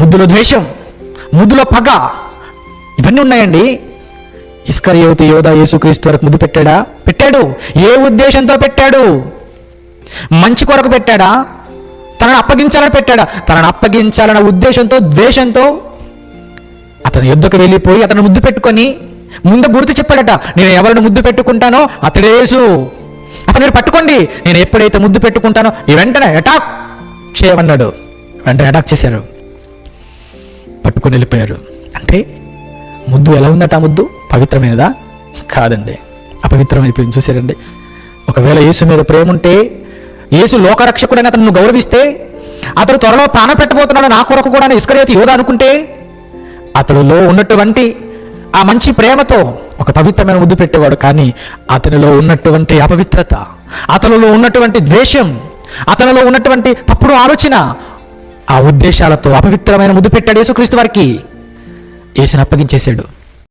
ముద్దులో ద్వేషం ముద్దులో పగ ఇవన్నీ ఉన్నాయండి. ఇస్కరియోతి యోధ యేసుక్రీస్తు వరకు ముద్దు పెట్టాడా? పెట్టాడు. ఏ ఉద్దేశంతో పెట్టాడు? మంచి కొరకు పెట్టాడా? తనను అప్పగించాలని పెట్టాడా? తనను అప్పగించాలన్న ఉద్దేశంతో ద్వేషంతో అతను యుద్ధకు వెళ్ళిపోయి అతను ముద్దు పెట్టుకొని ముందు గుర్తు చెప్పాడట నేను ఎవరిని ముద్దు పెట్టుకుంటానో అతడేసు అతను మీరు పట్టుకోండి. నేను ఎప్పుడైతే ముద్దు పెట్టుకుంటానో ఈ వెంటనే అటాక్ చేయమన్నాడు. వెంటనే అటాక్ చేశారు. పట్టుకుని వెళ్ళిపోయారు అంటే ముద్దు ఎలా ఉందట ఆ ముద్దు? పవిత్రమైనదా? కాదండి. అపవిత్రమైపోయింది. చూసారండి ఒకవేళ యేసు మీద ప్రేమ ఉంటే యేసు లోకరక్షకుడని అతను గౌరవిస్తే అతడు త్వరలో ప్రాణం పెట్టబోతున్నాడు నా కొరకు కూడా ఇస్కరేతి యోధ అనుకుంటే అతడిలో ఉన్నటువంటి ఆ మంచి ప్రేమతో ఒక పవిత్రమైన ముద్దు పెట్టేవాడు. కానీ అతనిలో ఉన్నటువంటి అపవిత్రత అతనిలో ఉన్నటువంటి ద్వేషం అతనిలో ఉన్నటువంటి తప్పుడు ఆలోచన ఆ ఉద్దేశాలతో అపవిత్రమైన ముద్దు పెట్టాడు యేసుక్రీస్తు వారికి. యేసుని అప్పగించేశాడు.